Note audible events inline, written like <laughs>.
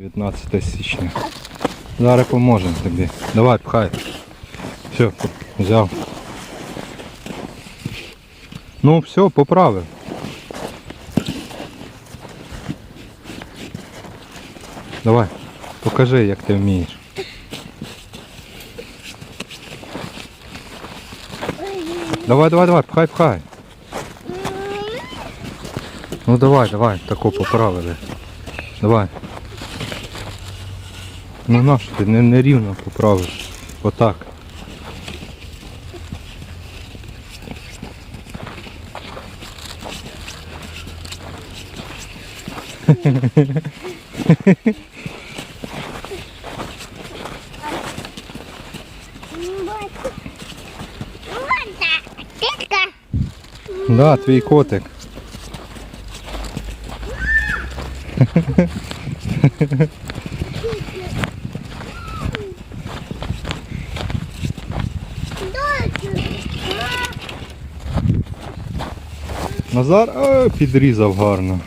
19 січня. Зараз поможемо тобі. Давай, пхай. Все, взяв. Ну все, поправив. Давай, покажи, як ти вмієш. Давай, давай, давай, пхай, пхай. Ну давай, давай, тако поправили. Давай. Ну наш ти не, не рівно поправиш. Отак. Да, твій котик. <laughs> Назар підрізав гарно.